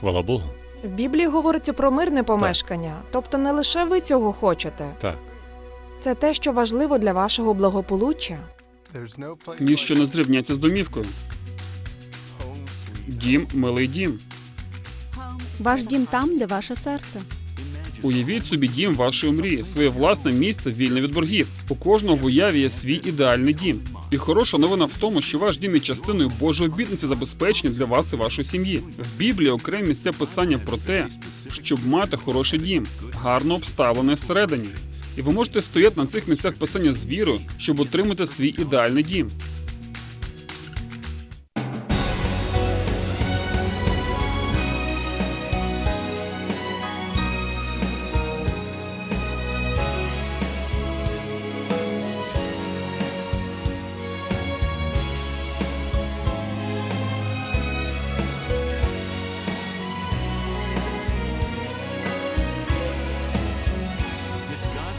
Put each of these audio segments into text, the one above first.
Хвала Богу. В Біблії говориться про мирне помешкання, тобто не лише ви цього хочете. Так. Це те, що важливо для вашого благополуччя. Ніщо не зрівняться з домівкою. Дім, милий дім. Ваш дім там, де ваше серце. Уявіть собі дім вашої мрії, своє власне місце вільне від боргів. У кожного в уяві є свій ідеальний дім. І хороша новина в тому, що ваш дім є частиною Божої обітниці забезпечення для вас і вашої сім'ї. В Біблії окремі місця писання про те, щоб мати хороший дім, гарно обставлений всередині. І ви можете стояти на цих місцях писання з вірою, щоб отримати свій ідеальний дім.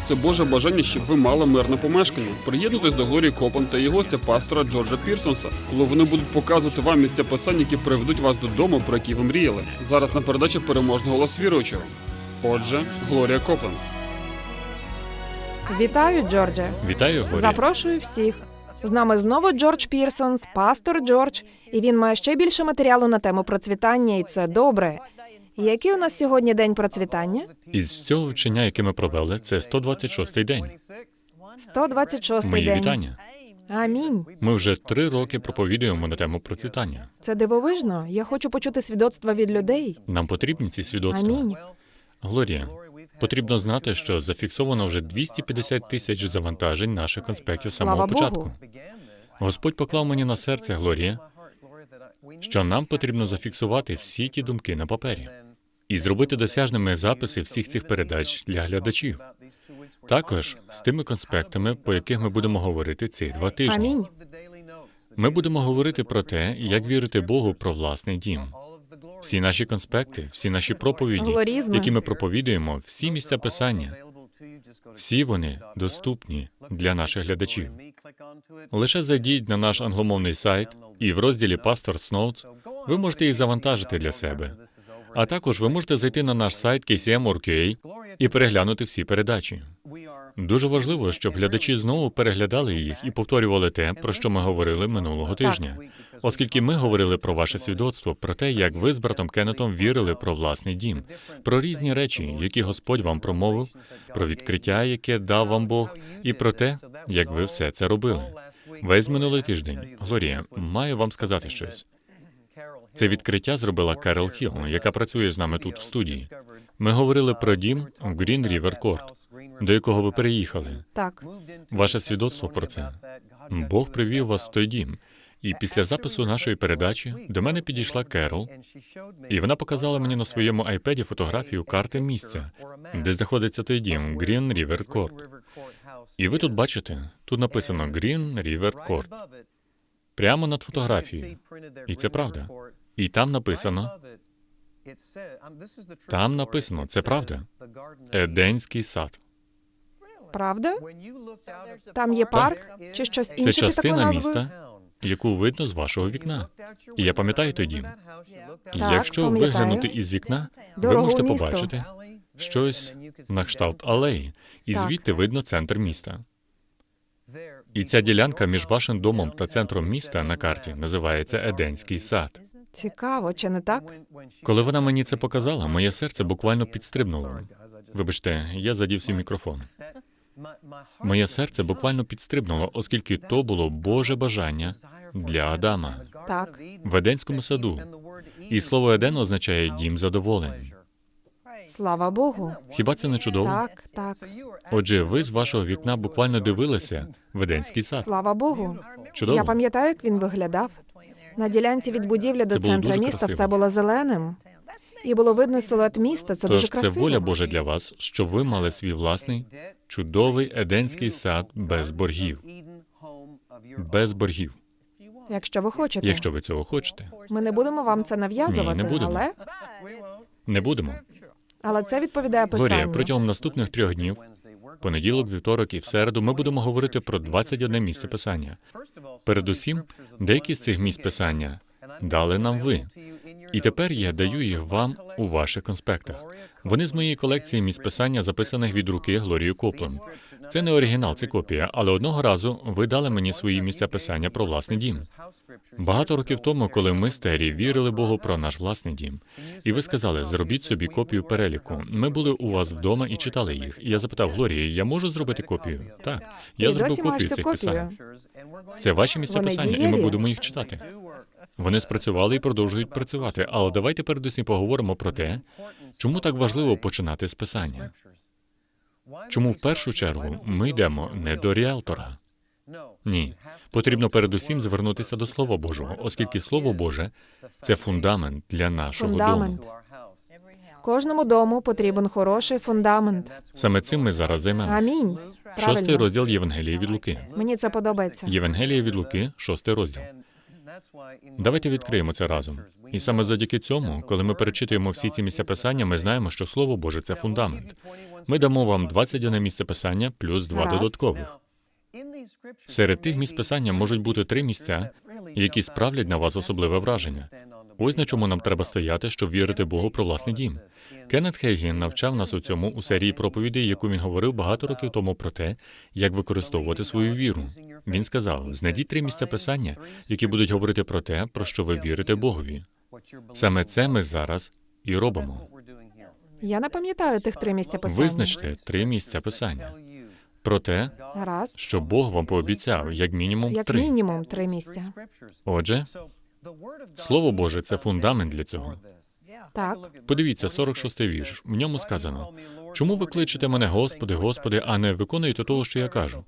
Це Боже бажання, щоб ви мали мирне помешкання. Приєднуйтесь до Глорії Копланд та її гостя, пастора Джорджа Пірсонса, коли вони будуть показувати вам місця писань, які приведуть вас додому, про які ви мріяли. Зараз на передачі переможний голос віруючого. Отже, Глорія Копланд. Вітаю, Джордже. Вітаю, Горі. Запрошую всіх. З нами знову Джордж Пірсонс, пастор Джордж, і він має ще більше матеріалу на тему процвітання, і це добре. Який у нас сьогодні день процвітання? Із всього вчення, яке ми провели, це 126-й день. 126 Мої день. вітання. Амінь. Ми вже три роки проповідуємо на тему процвітання. Це дивовижно. Я хочу почути свідоцтва від людей. Нам потрібні ці свідоцтва. Амінь. Глорія, потрібно знати, що зафіксовано вже 250 тисяч завантажень наших конспектів з самого Слава початку. Богу. Господь поклав мені на серце, Глорія, що нам потрібно зафіксувати всі ті думки на папері і зробити досяжними записи всіх цих передач для глядачів. Також з тими конспектами, по яких ми будемо говорити ці два тижні. Амінь. Ми будемо говорити про те, як вірити Богу про власний дім. Всі наші конспекти, всі наші проповіді, Глорізми. які ми проповідуємо, всі місця писання, всі вони доступні для наших глядачів. Лише зайдіть на наш англомовний сайт, і в розділі Pastors Notes ви можете їх завантажити для себе. А також ви можете зайти на наш сайт KCM.org.ua і переглянути всі передачі. Дуже важливо, щоб глядачі знову переглядали їх і повторювали те, про що ми говорили минулого тижня, оскільки ми говорили про ваше свідоцтво, про те, як ви з братом Кеннетом вірили про власний дім, про різні речі, які Господь вам промовив, про відкриття, яке дав вам Бог, і про те, як ви все це робили. Весь минулий тиждень, Глорія, маю вам сказати щось. Це відкриття зробила Карел Хіл, яка працює з нами тут в студії. Ми говорили про дім Green River Court, до якого ви переїхали. Так. Ваше свідоцтво про це. Бог привів вас в той дім. І після запису нашої передачі до мене підійшла Керол, і вона показала мені на своєму айпеді фотографію карти місця, де знаходиться той дім Green River Court. І ви тут бачите, тут написано Green River Court, прямо над фотографією. І це правда. І там написано Там написано, це правда. Еденський сад. Правда? Там є парк чи щось інше Це частина міста, яку видно з вашого вікна. І я пам'ятаю. Так, Якщо пам'ятаю. виглянути із вікна, ви Дорогу можете побачити щось на кшталт алеї, і Так. звідти видно центр міста. І ця ділянка між вашим домом та центром міста на карті називається Еденський сад. Цікаво, чи не так? Коли вона мені це показала, моє серце буквально підстрибнуло. Вибачте, я задів свій мікрофон. Моє серце буквально підстрибнуло, оскільки то було Боже бажання для Адама Так. в Еденському саду. І слово Еден означає дім задоволень. Слава Богу. Хіба це не чудово? Так, так. Отже, ви з вашого вікна буквально дивилися в Еденський сад. Слава Богу. Чудово. Я пам'ятаю, як він виглядав. На ділянці від будівлі до Це центра міста красиво. все було зеленим. І було видно силует міста. Це дуже Тож це воля Божа для вас, щоб ви мали свій власний чудовий еденський сад без боргів. Без боргів, Якщо ви хочете. якщо ви цього хочете. Ми не будемо вам це нав'язувати, не будемо. але Не будемо. але це відповідає писанню. Глорія, протягом наступних трьох днів, понеділок, вівторок і в середу, ми будемо говорити про 21 місце писання. Передусім, деякі з цих місць писання дали нам ви. І тепер я даю їх вам у ваших конспектах. Вони з моєї колекції місць писання, записаних від руки Глорії Коплен. Це не оригінал, це копія, але одного разу ви дали мені свої місця писання про власний дім. Багато років тому, коли ми з Террі вірили Богу про наш власний дім, і ви сказали, зробіть собі копію переліку. Ми були у вас вдома і читали їх. І я запитав Глорії, я можу зробити копію? Так, я зробив копію цих писань. Це ваші місця писання, і ми будемо їх читати. Вони спрацювали і продовжують працювати. Але давайте передусім поговоримо про те, чому так важливо починати з писання. Чому в першу чергу ми йдемо не до ріалтора? Ні, потрібно передусім звернутися до Слова Божого, оскільки Слово Боже це фундамент для нашого Фундамент. дому. Кожному дому потрібен хороший фундамент. Саме цим ми зараз займемося. Амінь. Шостий розділ Євангелії від Луки. Мені це подобається. Євангелія від Луки, шостий розділ. Давайте відкриємо це разом. І саме завдяки цьому, коли ми перечитуємо всі ці місця писання, ми знаємо, що Слово Боже це фундамент. Ми дамо вам 21 місце писання плюс два додаткових. Серед тих місць писання можуть бути три місця, які справлять на вас особливе враження. Ось на чому нам треба стояти, щоб вірити Богу про власний дім. Кеннет Хейгін навчав нас у цьому у серії проповідей, яку він говорив багато років тому про те, як використовувати свою віру. Він сказав: знайдіть три місця писання, які будуть говорити про те, про що ви вірите Богові. Саме це ми зараз і робимо. Я не пам'ятаю тих три місця писання. Визначте три місця писання про те, Гаразд. що Бог вам пообіцяв, як мінімум Як три. мінімум три місця. Отже, Слово Боже це фундамент для цього. Так. Подивіться, 46-й вірш. В ньому сказано: чому ви кличете мене, Господи, Господи, а не виконуєте того, що я кажу?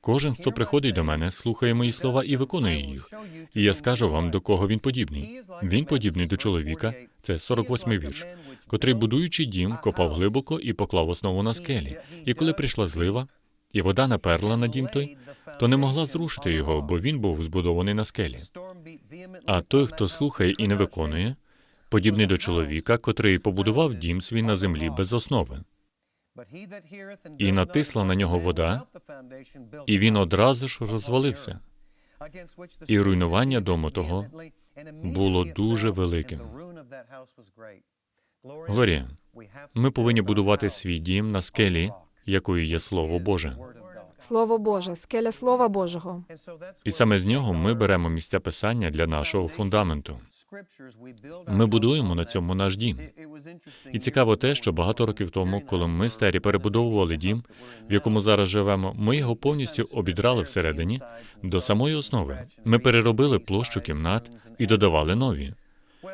Кожен, хто приходить до мене, слухає мої слова і виконує їх. І я скажу вам, до кого він подібний. Він подібний до чоловіка, це 48-й вірш, котрий, будуючи дім, копав глибоко і поклав основу на скелі. І коли прийшла злива, і вода наперла на дім той, то не могла зрушити його, бо він був збудований на скелі. А той, хто слухає і не виконує, подібний до чоловіка, котрий побудував дім свій на землі без основи. І натисла на нього вода, І він одразу ж розвалився. і руйнування дому того було дуже великим. Глорія, ми повинні будувати свій дім на скелі, якою є Слово Боже. Слово Боже, скеля Слова Божого. І саме з нього ми беремо місця писання для нашого фундаменту. Ми будуємо на цьому наш дім. І цікаво те, що багато років тому, коли ми з Террі перебудовували дім, в якому зараз живемо, ми його повністю обідрали всередині до самої основи. Ми переробили площу кімнат і додавали нові.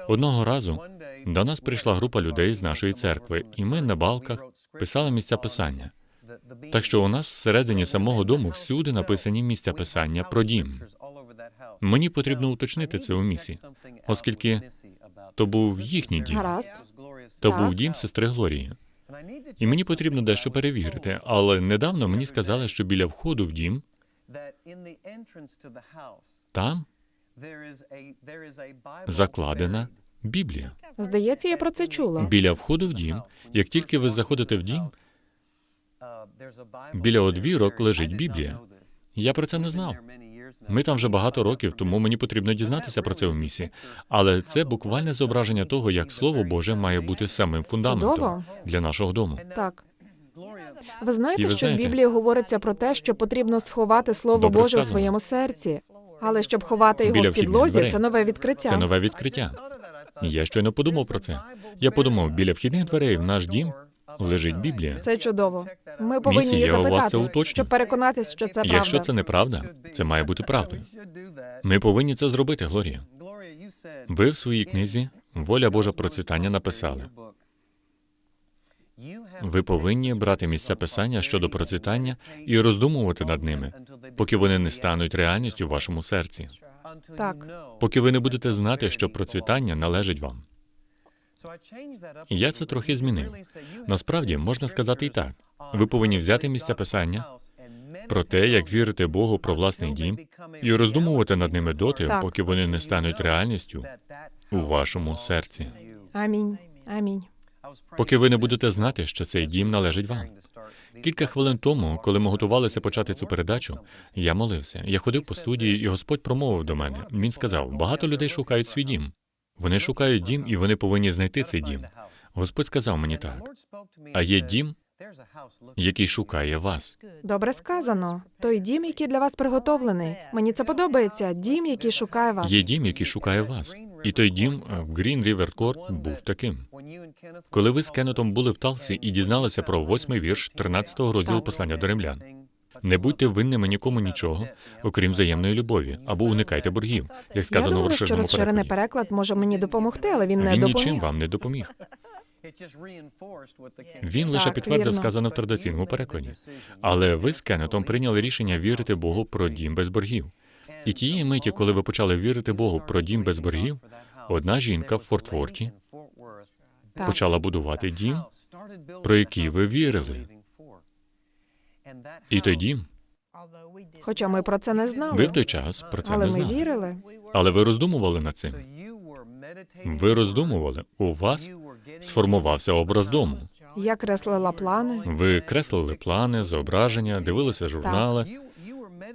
Одного разу до нас прийшла група людей з нашої церкви, і ми на балках писали місця писання. Так що у нас всередині самого дому всюди написані місця писання про дім. Мені потрібно уточнити це у місі, оскільки то був їхній дім, Гаразд. то був дім сестри Глорії. І мені потрібно дещо перевірити, але недавно мені сказали, що біля входу в дім там закладена Біблія. Здається, я про це чула. Біля входу в дім, як тільки ви заходите в дім, біля одвірок лежить Біблія. Я про це не знав. Ми там вже багато років, тому мені потрібно дізнатися про це у місі. Але це буквальне зображення того, як Слово Боже має бути самим фундаментом для нашого дому. Так. Ви знаєте, ви що в Біблії говориться про те, що потрібно сховати Слово Добре Боже в своєму серці. Але щоб ховати його Біля в підлозі, дверей. це нове відкриття. Це нове відкриття. Я щойно подумав про це. Я подумав, біля вхідних дверей в наш дім лежить Біблія. Це чудово. Ми повинні Місія, її я у вас це запитати, щоб переконатись, що це правда. Якщо це неправда, це має бути правдою. Ми повинні це зробити, Глорія. Ви в своїй книзі Воля Божа процвітання написали. Ви повинні брати місця писання щодо процвітання і роздумувати над ними, поки вони не стануть реальністю в вашому серці, Так. поки ви не будете знати, що процвітання належить вам. Я це трохи змінив. Насправді можна сказати і так: ви повинні взяти місця писання про те, як вірити Богу про власний дім, і роздумувати над ними доти, Так. поки вони не стануть реальністю у вашому серці. Амінь. Амінь. поки ви не будете знати, що цей дім належить вам. Кілька хвилин тому, коли ми готувалися почати цю передачу, я молився. Я ходив по студії, і Господь промовив до мене. Він сказав: багато людей шукають свій дім. Вони шукають дім, і вони повинні знайти цей дім. Господь сказав мені так: а є дім, який шукає вас. Добре сказано. Той дім, який для вас приготовлений. Мені це подобається. Дім, який шукає вас. Є дім, який шукає вас. І той дім е, в Green River Court був таким. Коли ви з Кеннетом були в Талсі і дізналися про восьмий вірш 13-го розділу послання до римлян. Не будьте винними нікому нічого, окрім взаємної любові, або уникайте боргів, як Я сказано в думала, що розширеному розширений перекладі. переклад може мені допомогти, але він не Він допоміг. нічим вам не допоміг. Він лише Так, підтвердив вірно. сказане в традиційному перекладі. Але ви з Кеннетом прийняли рішення вірити Богу про дім без боргів. І тієї миті, коли ви почали вірити Богу про дім без боргів, одна жінка в Фортворті Так. почала будувати дім, про який ви вірили. І той дім, Хоча ми про це не знали. ви в той час про це але не ми знали. вірили. Але ви роздумували над цим. Ви роздумували. У вас сформувався образ дому. Я креслила плани. Ви креслили плани, зображення, дивилися журнали.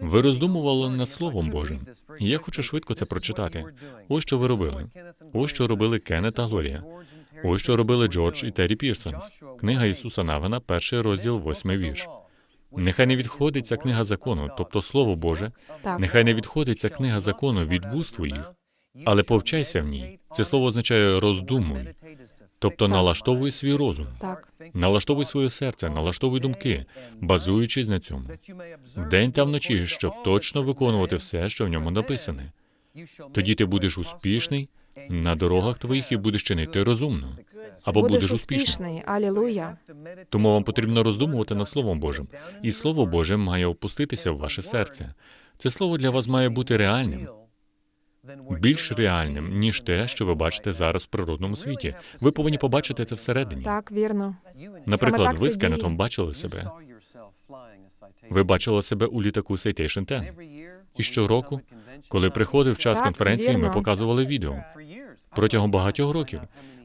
Ви роздумували над Словом Божим. Я хочу швидко це прочитати. Ось що ви робили. Ось що робили Кеннет та Глорія. Ось що робили Джордж і Террі Пірсонс. Книга Ісуса Навина, перший розділ, восьмий вірш. Нехай не відходить ця книга закону, тобто Слово Боже. Так. Нехай не відходить ця книга закону від вуст твоїх, але повчайся в ній. Це слово означає роздумуй, тобто налаштовуй свій розум, Так. налаштовуй своє серце, налаштовуй думки, базуючись на цьому. Вдень та вночі, щоб точно виконувати все, що в ньому написане. Тоді ти будеш успішний на дорогах твоїх і будеш чинити розумно. Або будеш успішним. успішний. Алілуя. Тому вам потрібно роздумувати над Словом Божим. І Слово Боже має опуститися в ваше серце. Це слово для вас має бути реальним, більш реальним, ніж те, що ви бачите зараз в природному світі. Ви повинні побачити це всередині. Так, вірно. Наприклад, так ви з Кеннетом бачили себе. Ви бачили себе у літаку Citation 10. І щороку, коли приходив час Так, конференції, ми показували відео. Протягом багатьох років.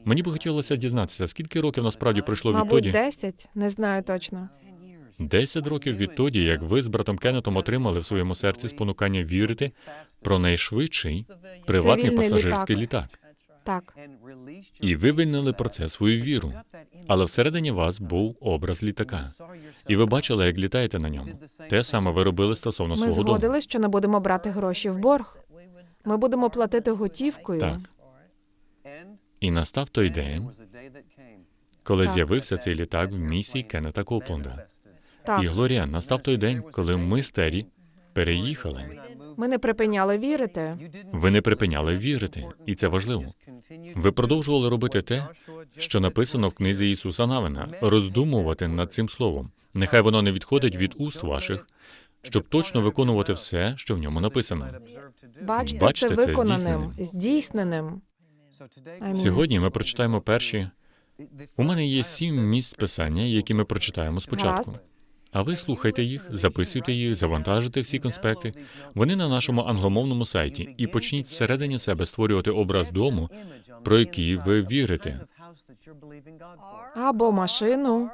Мені би хотілося дізнатися, скільки років насправді пройшло Мабуть, відтоді. 10, не знаю точно. Десять років відтоді, як ви з братом Кеннетом отримали в своєму серці спонукання вірити про найшвидший приватний Цивільний пасажирський літак. літак. Так. І вивільнили про це свою віру. Але всередині вас був образ літака. І ви бачили, як літаєте на ньому. Те саме ви робили стосовно Ми свого дому. згодились, що не будемо брати гроші в борг. Ми будемо платити готівкою. Так. І настав той день, коли Так. з'явився цей літак в місії Кеннета Копланда. Так. І Глорія, настав той день, коли ми з Террі переїхали. Ми не припиняли вірити. Ви не припиняли вірити, і це важливо. Ви продовжували робити те, що написано в книзі Ісуса Навина, роздумувати над цим словом. Нехай воно не відходить від уст ваших, щоб точно виконувати все, що в ньому написано. Бачите це це виконаним, здійсненим. здійсненим. Сьогодні ми прочитаємо перші. У мене є сім місць писання, які ми прочитаємо спочатку. А ви слухайте їх, записуйте їх, завантажуйте всі конспекти. Вони на нашому англомовному сайті, і почніть всередині себе створювати образ дому, про який ви вірите. Або машину,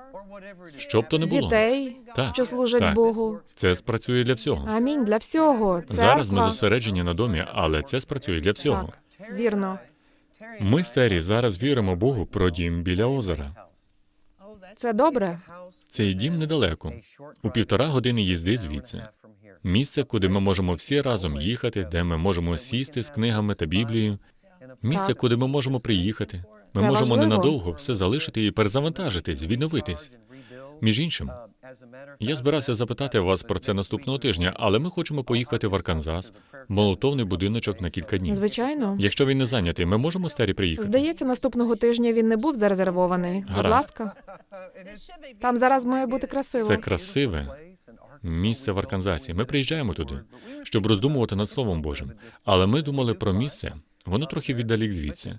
Що б то не було. дітей, Так, що служать так. Богу. Це спрацює для всього. Амінь для всього. Церква. Зараз ми зосереджені на домі, але це спрацює для всього. Так, вірно. Ми з Террі зараз віримо Богу про дім біля озера. Це добре. Цей дім недалеко, у півтора години їзди звідси. Місце, куди ми можемо всі разом їхати, де ми можемо сісти з книгами та Біблією. Місце, Так. куди ми можемо приїхати. Ми Це можемо важливо. ненадовго все залишити і перезавантажитись, відновитись. Між іншим, я збирався запитати вас про це наступного тижня, але ми хочемо поїхати в Арканзас, молотовний будиночок на кілька днів. Звичайно. Якщо він не зайнятий, ми можемо з Террі приїхати. Здається, наступного тижня він не був зарезервований. Будь ласка. Там зараз має бути красиво. Це красиве місце в Арканзасі. Ми приїжджаємо туди, щоб роздумувати над Словом Божим. Але ми думали про місце. Воно трохи віддалік звідси.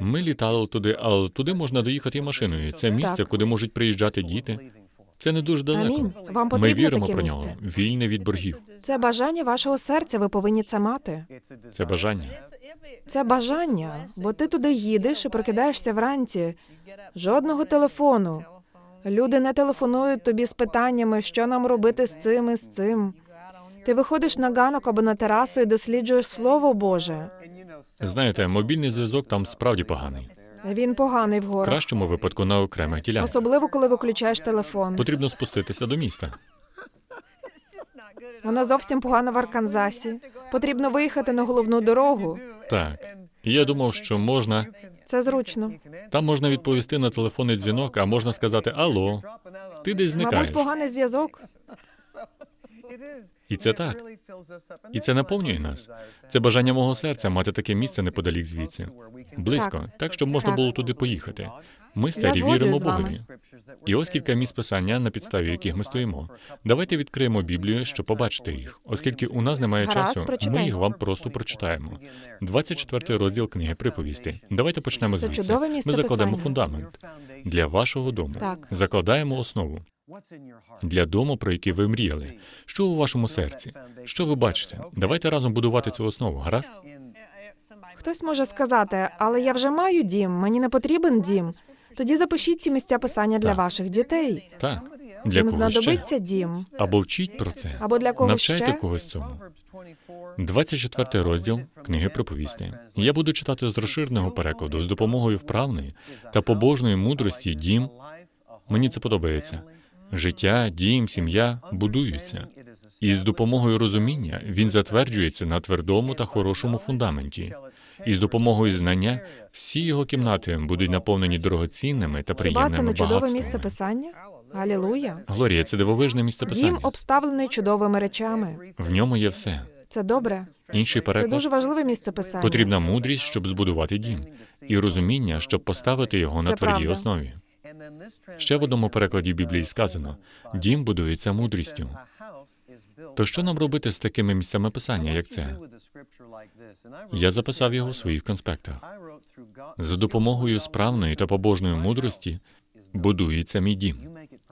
Ми літали туди, але туди можна доїхати машиною. Це місце, Так. куди можуть приїжджати діти. Це не дуже далеко. Амінь. Вам Ми віримо таке про місце. нього. Вільне від боргів. Це бажання вашого серця. Ви повинні це мати. Це бажання. Це бажання, бо ти туди їдеш і прокидаєшся вранці. Жодного телефону. Люди не телефонують тобі з питаннями, що нам робити з цим і з цим. Ти виходиш на ганок або на терасу і досліджуєш Слово Боже. Знаєте, мобільний зв'язок там справді поганий. Він поганий В вгору. кращому випадку на окремих ділянках. Особливо, коли виключаєш телефон. Потрібно спуститися до міста. Вона зовсім погана в Арканзасі. Потрібно виїхати на головну дорогу. Так. І я думав, що можна. Це зручно. Там можна відповісти на телефонний дзвінок, а можна сказати Алло, ти десь зникаєш. Мабуть, поганий зв'язок. І це так. І це наповнює нас. Це бажання мого серця мати таке місце неподалік звідси. Близько, Так. так, щоб можна було туди поїхати. Ми старі віримо. Богові. І ось кілька місць писання, на підставі яких ми стоїмо. Давайте відкриємо Біблію, щоб побачити їх. Оскільки у нас немає Гаразд, часу, ми їх вам просто прочитаємо. 24 розділ книги приповісти. Давайте почнемо Це звідси. чудове місце Ми закладемо писання. фундамент для вашого дому. Так. Закладаємо основу для дому, про який ви мріяли. Що у вашому серці? Що ви бачите? Давайте разом будувати цю основу. Гаразд? Хтось може сказати, але я вже маю дім, мені не потрібен дім. Тоді запишіть ці місця писання для Так. ваших дітей. Так. Для Їм когось ще. знадобиться дім. Або вчіть про це. Або для когось Навчайте ще. когось цьому. 24 розділ книги приповісти. Я буду читати з розширеного перекладу з допомогою вправної та побожної мудрості дім. Мені це подобається. Життя, дім, сім'я будуються. І з допомогою розуміння він затверджується на твердому та хорошому фундаменті. І з допомогою знання всі його кімнати будуть наповнені дорогоцінними та Хіба це не чудове місце писання? Алілуя. Глорія, це дивовижне місце Дім писання. обставлений чудовими речами. В ньому є все. Це добре. Інший Це переклад дуже важливе місце писання. Потрібна мудрість, щоб збудувати дім, і розуміння, щоб поставити його на Це твердій правда. основі. Ще в одному перекладі Біблії сказано: дім будується мудрістю. То що нам робити з такими місцями писання, як це? Я записав його в своїх конспектах. За допомогою справної та побожної мудрості будується мій дім.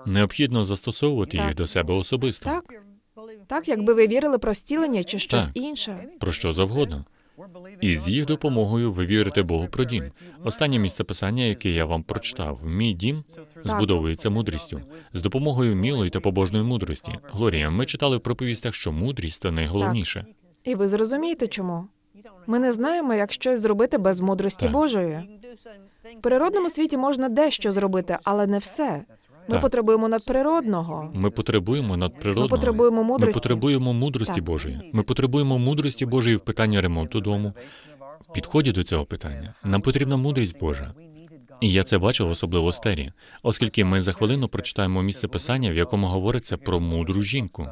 Необхідно застосовувати їх до себе особисто, Так. Так, якби ви вірили про стілення чи щось Так. інше. про що завгодно. І з їх допомогою ви вірите Богу про дім. Останнє місце писання, яке я вам прочитав, мій дім збудовується мудрістю з допомогою мілої та побожної мудрості. Глорія, ми читали в проповістях, що мудрість це найголовніше. І ви зрозумієте чому. Ми не знаємо, як щось зробити без мудрості Так. Божої. В природному світі можна дещо зробити, але не все. Ми Так. потребуємо надприродного. Ми потребуємо надприродного. Ми потребуємо Ми мудрості. потребуємо мудрості Так. Божої. Ми потребуємо мудрості Божої в питанні ремонту дому. В підході до цього питання нам потрібна мудрість Божа. І я це бачив особливо в стері, оскільки ми за хвилину прочитаємо місце писання, в якому говориться про мудру жінку.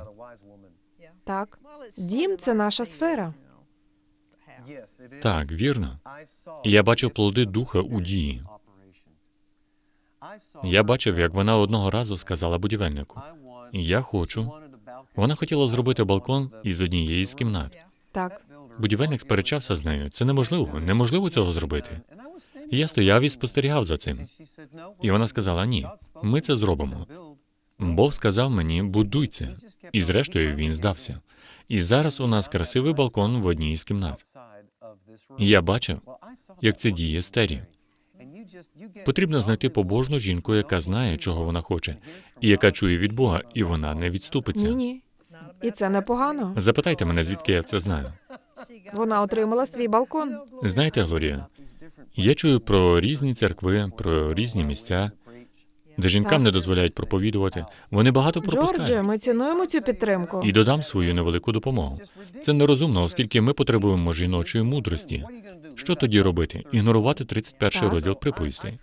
Так, дім це наша сфера. Так, вірно. І я бачив плоди духа у дії. Я бачив, як вона одного разу сказала будівельнику: Я хочу. Вона хотіла зробити балкон із однієї з кімнат. Так, Будівельник сперечався з нею. Це неможливо, неможливо цього зробити. І я стояв і спостерігав за цим. І вона сказала: Ні, ми це зробимо. Бог сказав мені, будуй це. І зрештою він здався. І зараз у нас красивий балкон в одній із кімнат. Я бачив, як це діє стері. Потрібно знайти побожну жінку, яка знає, чого вона хоче, і яка чує від Бога, і вона не відступиться. ні, ні. І це непогано. Запитайте мене, звідки я це знаю. Вона отримала свій балкон. Знаєте, Глорія, я чую про різні церкви, про різні місця, де жінкам Так. не дозволяють проповідувати. Вони багато Джордже, пропускають. ми цінуємо цю підтримку. І додам свою невелику допомогу. Це нерозумно, оскільки ми потребуємо жіночої мудрості. Що тоді робити? Ігнорувати 31 Так. розділ приповістей.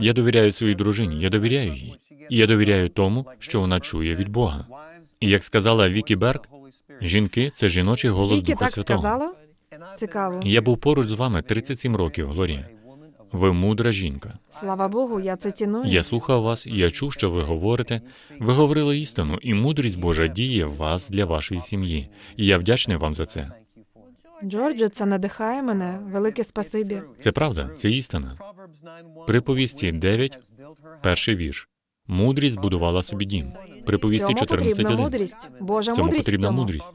Я довіряю своїй дружині, я довіряю їй. І я довіряю тому, що вона чує від Бога. І як сказала Вікі Берг, жінки це жіночий голос Вікі Духа так Святого. сказала? Цікаво. Я був поруч з вами 37 років, Глорія. Ви мудра жінка. Слава Богу, я це ціную. Я слухав вас, я чув, що ви говорите. Ви говорили істину, і мудрість Божа діє в вас для вашої сім'ї. І я вдячний вам за це. Джордже, це надихає мене. Велике спасибі. Це правда, це істина. Приповісті 9, перший вірш. Мудрість будувала собі дім. Приповісті Цьому потрібна мудрість. Божа Цьому мудрість. потрібна цьому. мудрість.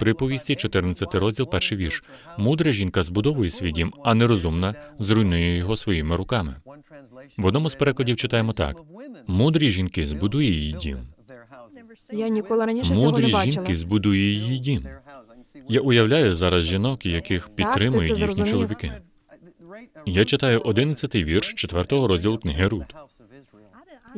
Приповісті 14 розділ, перший вірш. Мудра жінка збудовує свій дім, а нерозумна зруйнує його своїми руками. В одному з перекладів читаємо так: мудрі жінки збудує її дім. Я ніколи раніше цього Мудрі не бачила. жінки збудує її дім. Я уявляю зараз жінок, яких підтримують їхні чоловіки. Я читаю 11 вірш 4 розділу книги Рут.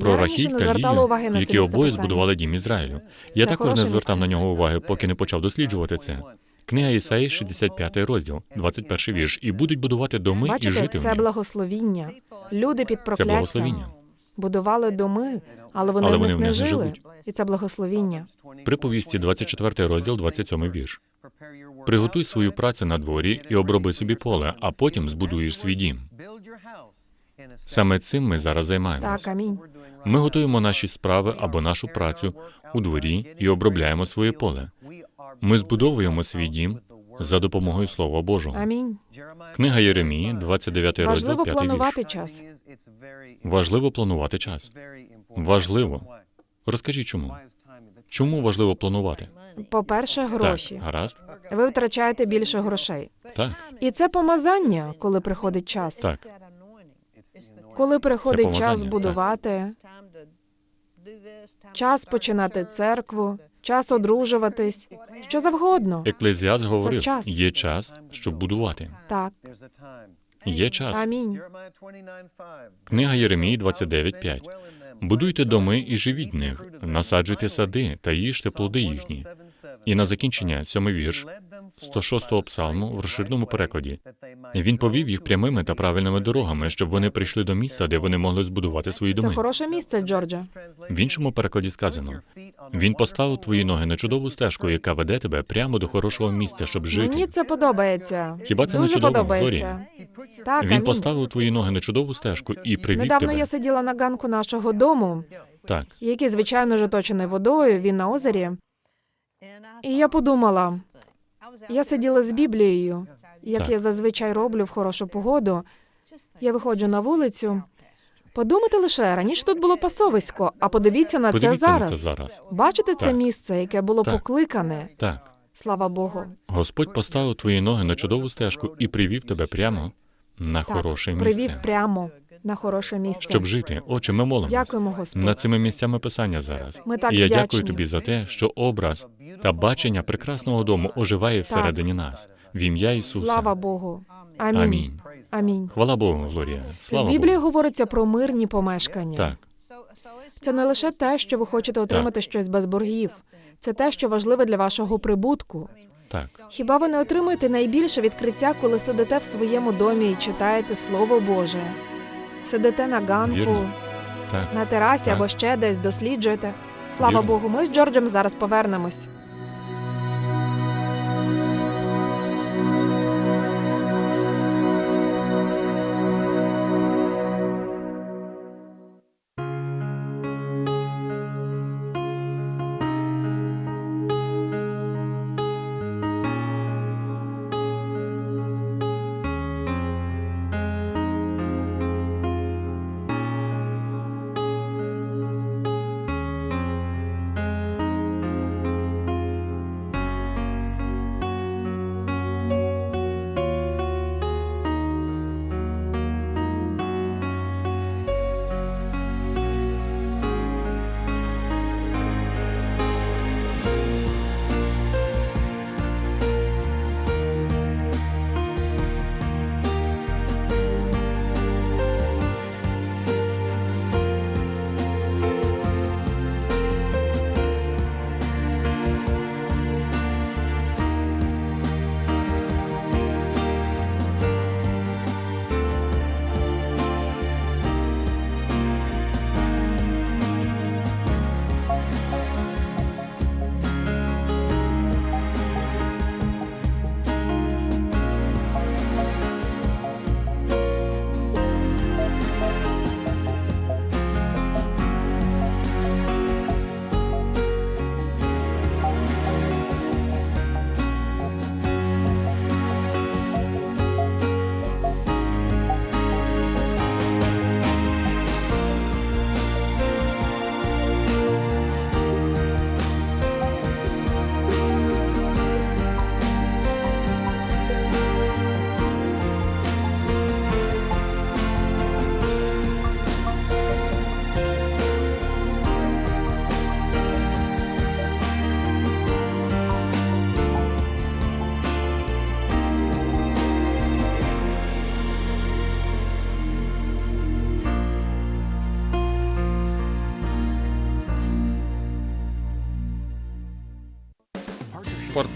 Про Рахіль та Лію, які обоє збудували дім Ізраїлю. Я Це також не звертав на нього уваги, поки не почав досліджувати це. Книга Ісаї, 65 розділ, 21 вірш. І будуть будувати доми і Бачите, жити в це благословіння. Люди під Це благословіння. Будували доми, але вони, Але в вони них в них не жили. живуть. І це благословіння. Приповісті 24 розділ, 27 вірш. Приготуй свою працю на дворі і оброби собі поле, а потім збудуєш свій дім. Саме цим ми зараз займаємося. Так, амінь. Ми готуємо наші справи або нашу працю у дворі і обробляємо своє поле. Ми збудовуємо свій дім за допомогою Слова Божого. Амінь. Книга Єремії, 29 розділ, Важливо планувати час. Важливо планувати час. Важливо. Розкажіть чому? Чому важливо планувати? По-перше, гроші. Так, гаразд? Ви втрачаєте більше грошей. Так, І це помазання, коли приходить час. так. Коли приходить час так. будувати, час починати церкву, час одружуватись, що завгодно. Еклезіас говорив, час. є час, щоб будувати. Так, Є час. амінь. Книга Єремії 29.5. Будуйте доми і живіть в них, насаджуйте сади та їжте плоди їхні. І на закінчення сьомий вірш 106-го псалму в розширеному перекладі. Він повів їх прямими та правильними дорогами, щоб вони прийшли до місця, де вони могли збудувати свої Це хороше місце, Джорджа. В іншому перекладі сказано: він поставив твої ноги на чудову стежку, яка веде тебе прямо до хорошого місця, щоб Мені жити. це подобається. Хіба це не Дуже чудово, подобається. Так, Він амінь. поставив твої ноги на чудову стежку і привів Недавно тебе. я сиділа на ганку нашого дому, Так, який, звичайно, ж оточений водою, він на озері. І я подумала, я сиділа з Біблією, як Так. я зазвичай роблю в хорошу погоду. Я виходжу на вулицю. Подумати лише, раніше тут було пасовисько, а подивіться на подивіться це на зараз. це зараз. Бачите це місце, яке було Так. покликане? Так. Слава Богу. Господь поставив твої ноги на чудову стежку і привів тебе прямо на Так, хороше привів прямо на хороше місце. щоб жити. Отче, ми молимось Дякуємо, Господь. над цими місцями писання зараз. Ми так І я вдячні. дякую тобі за те, що образ та бачення прекрасного дому оживає всередині нас. В ім'я Ісуса. Слава Богу. Амінь. Амінь. Амінь. Хвала Богу, Глорія. В Слава Біблії Богу. говориться про мирні помешкання. Так, Це не лише те, що ви хочете отримати щось без боргів. Це те, що важливе для вашого прибутку. так. Хіба ви не отримуєте найбільше відкриття, коли сидите в своєму домі і читаєте Слово Боже? Сидите на ганку, Вірно. Так. на терасі Так. або ще десь досліджуєте. Слава Вірно. Богу, ми з Джорджем зараз повернемось.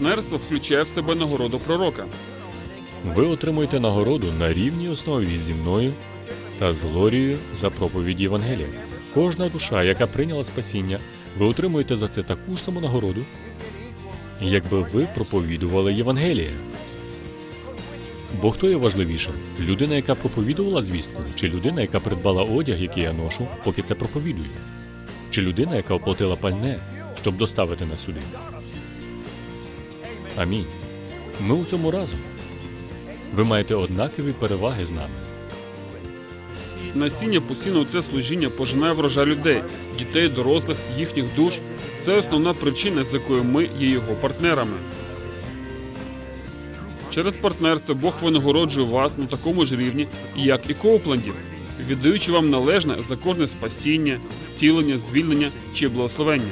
Партнерство включає в себе нагороду пророка. Ви отримуєте нагороду на рівній основі зі мною та з Глорією за проповідь Євангелія. Кожна душа, яка прийняла спасіння, ви отримуєте за це таку ж саму нагороду, якби ви проповідували Євангеліє. Бо хто є важливішим? Людина, яка проповідувала звістку, чи людина, яка придбала одяг, який я ношу, поки це проповідує? Чи людина, яка оплатила пальне, щоб доставити нас сюди? Амінь. Ми у цьому разом. Ви маєте однакові переваги з нами. Насіння постійно це служіння пожинає врожай людей, дітей, дорослих, їхніх душ. Це основна причина, з якою ми є його партнерами. Через партнерство Бог винагороджує вас на такому ж рівні, як і Коуплендів, віддаючи вам належне за кожне спасіння, зцілення, звільнення чи благословення.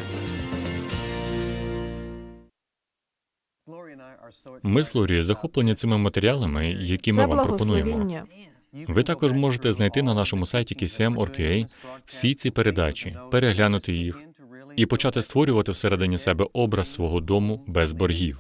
Ми з Лорі захоплені цими матеріалами, які ми Це вам пропонуємо. благословіння. Ви також можете знайти на нашому сайті KCM.org.ua всі ці передачі, переглянути їх і почати створювати всередині себе образ свого дому без боргів.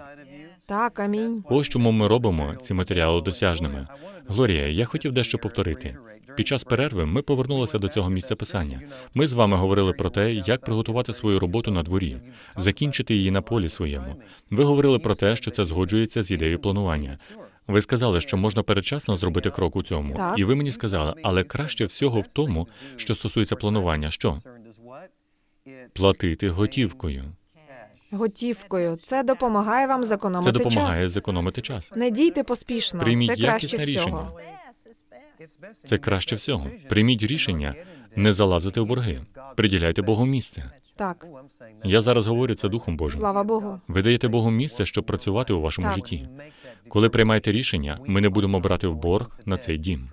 Так, амінь. Ось чому ми робимо ці матеріали досяжними. Глорія, я хотів дещо повторити. Під час перерви ми повернулися до цього місця писання. Ми з вами говорили про те, як приготувати свою роботу на дворі, закінчити її на полі своєму. Ви говорили про те, що це згоджується з ідеєю планування. Ви сказали, що можна передчасно зробити крок у цьому, Так. і ви мені сказали, але краще всього в тому, що стосується планування, що платити готівкою. Готівкою. Це допомагає вам зекономити Це допомагає час. зекономити час. Не дійте поспішно. Прийміть це краще якісне всього. рішення. Це краще всього. Прийміть рішення не залазити в борги. Приділяйте Богу місце. Так, Я зараз говорю це Духом Божим. слава Богу. Ви даєте Богу місце, щоб працювати у вашому Так. житті. Коли приймаєте рішення, ми не будемо брати в борг на цей дім.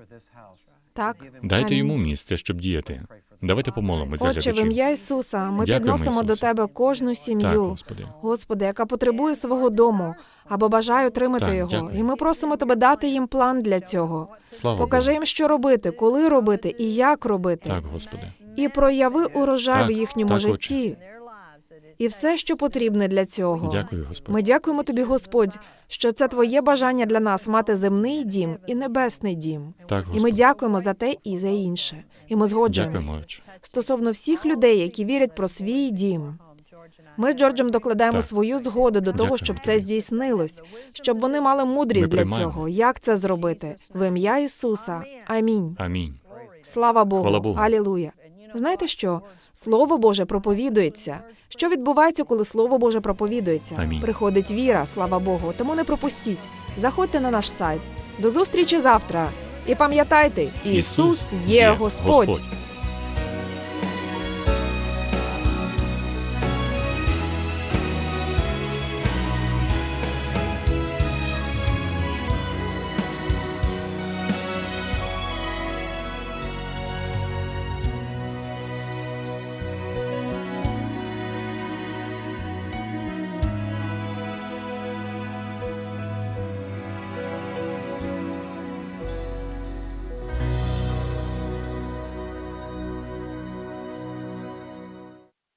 Так. Дайте йому місце, щоб діяти. Давайте помолимось за Отче, в ім'я Ісуса, ми Дякуємо, підносимо до Тебе кожну Так, сім'ю, Господи. Господи, яка потребує свого дому або бажає отримати Так, його. дякую. І ми просимо Тебе дати їм план для цього. Слава Покажи Богу. їм, що робити, коли робити і як робити. Так, Господи. І прояви урожай Так, в їхньому так, житті. І все, що потрібне для цього. Дякую, Господи. Ми дякуємо тобі, Господь, що це твоє бажання для нас мати земний дім і небесний дім. Так, І ми дякуємо за те і за інше. І ми згоджуємося стосовно всіх людей, які вірять про свій дім. Ми з Джорджем докладаємо Так. свою згоду до того, Дякуємо щоб це здійснилось, щоб вони мали мудрість для цього. Як це зробити? В ім'я Ісуса. Амінь. Амінь. Слава Богу. Богу. Алілуя. Знаєте що? Слово Боже проповідується. Що відбувається, коли Слово Боже проповідується? Амінь. Приходить віра, слава Богу. Тому не пропустіть. Заходьте на наш сайт. До зустрічі завтра. І пам'ятайте, Ісус, є. Господь.